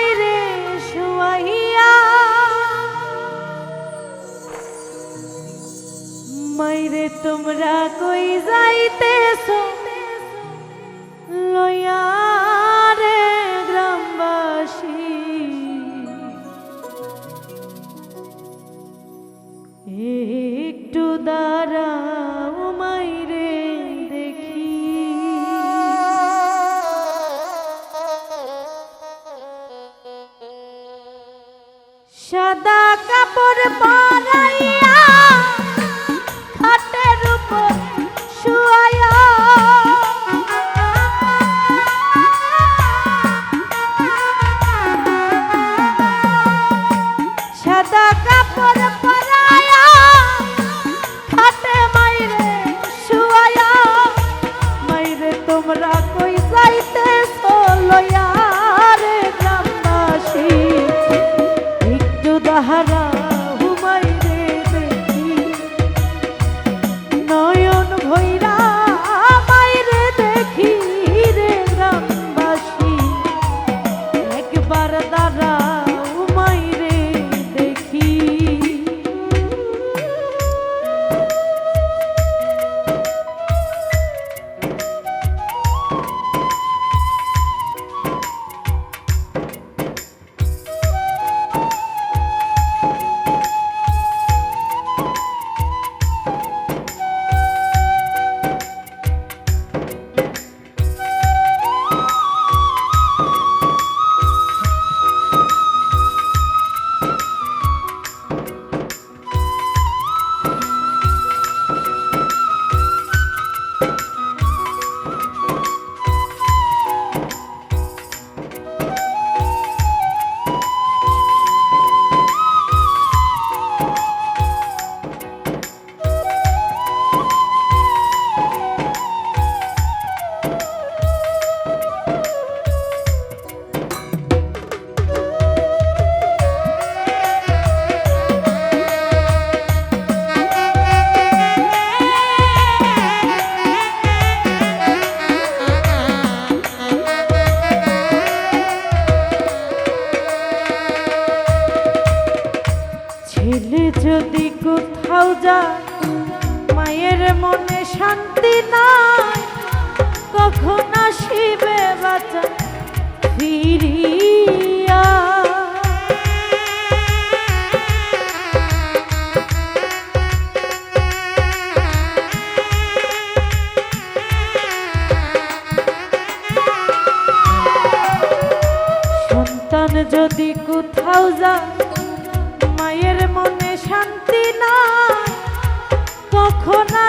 আমায় রে শুয়াইয়া। মাইরে তোমরা কই যাইতেছো? সাদা কাপড়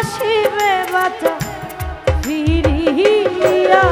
আসিবে বাঁচা ফিরিয়া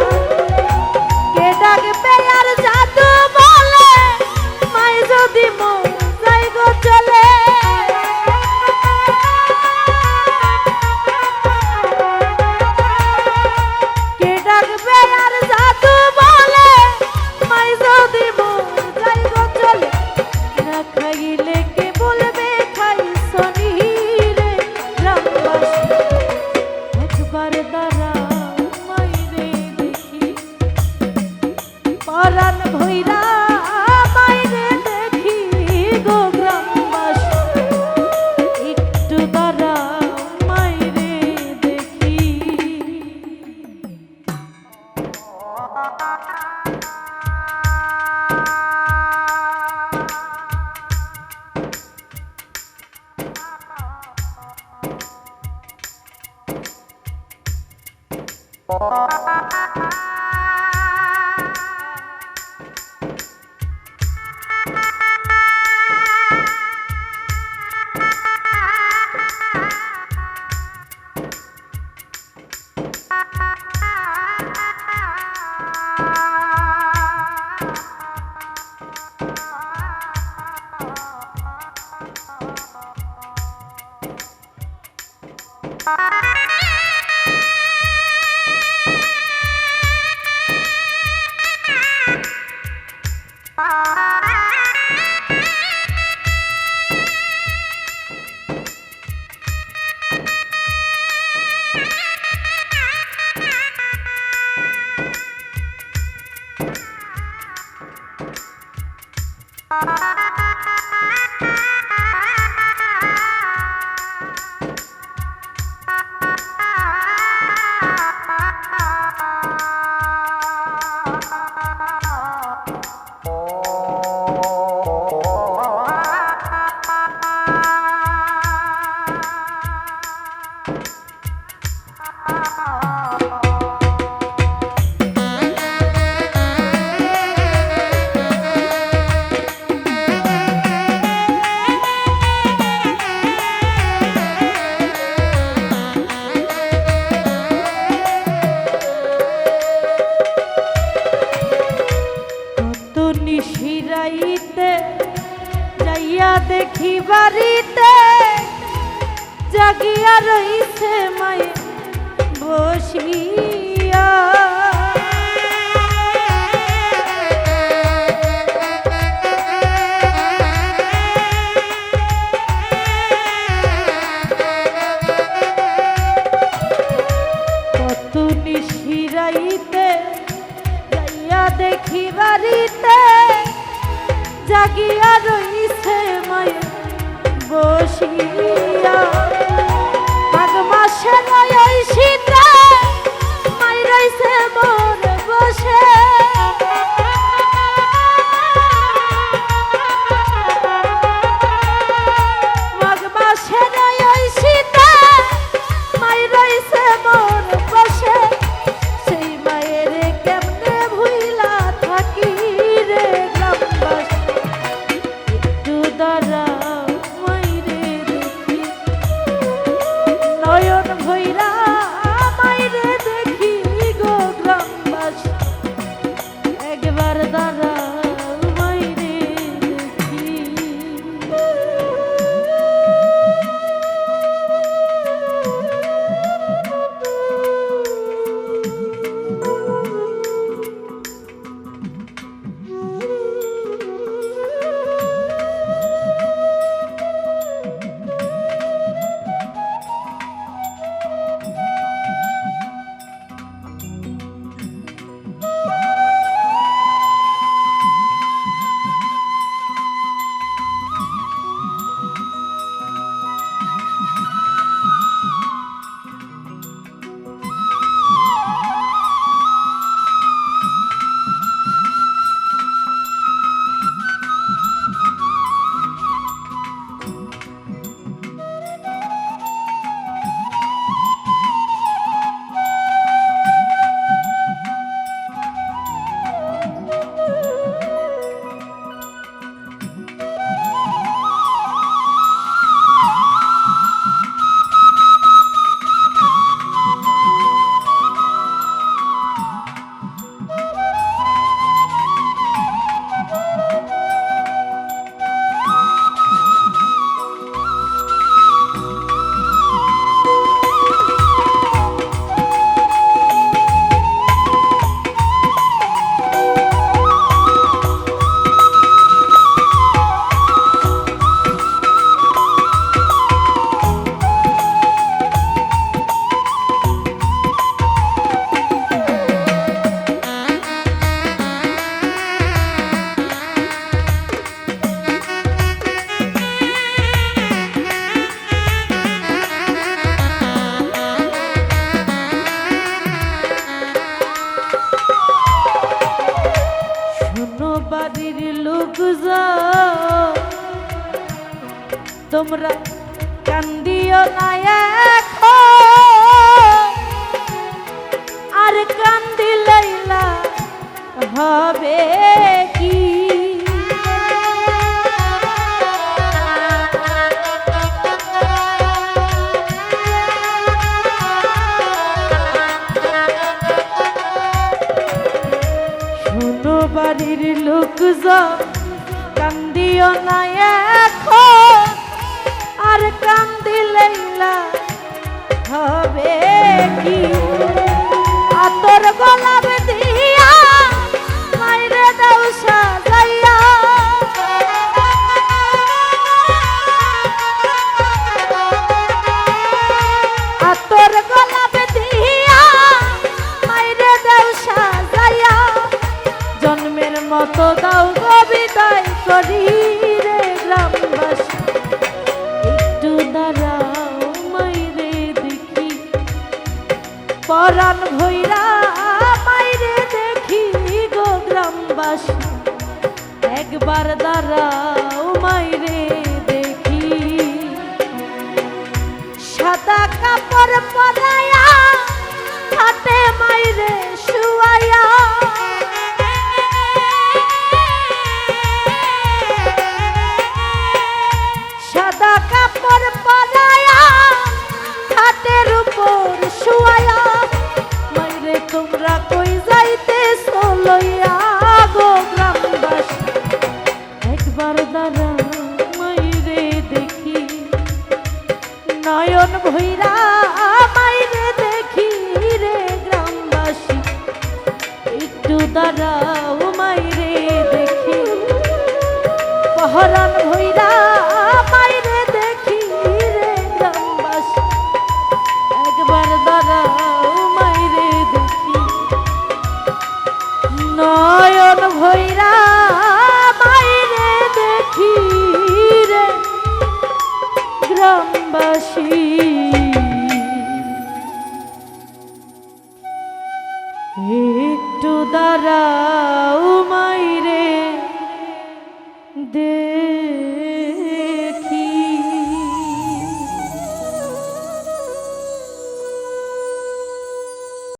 জাগিয়া রইছে মায়ে বসিয়া। কত নিশিরাইতে যাইয়া দেখি বাড়িতে জাগিয়া রইছে মায়ে বসিয়া। মাসে নয় শীতে লোক তোমরা কান্দিও না আর কান্দিলাইলা হবে কি? বাড়ির লোকজন। কান্দিও না এখন। আর কান্দিলাইলা হবে কি? আতর গোলাপ পরাণ ভৈরা মাইরে দেখি গো গ্রামবাসী। একবার দাঁড়াও মাইরে দেখি। সাদা কাপড় পরায়া, হাতে মাইরে শুয়ায়া দ্বারা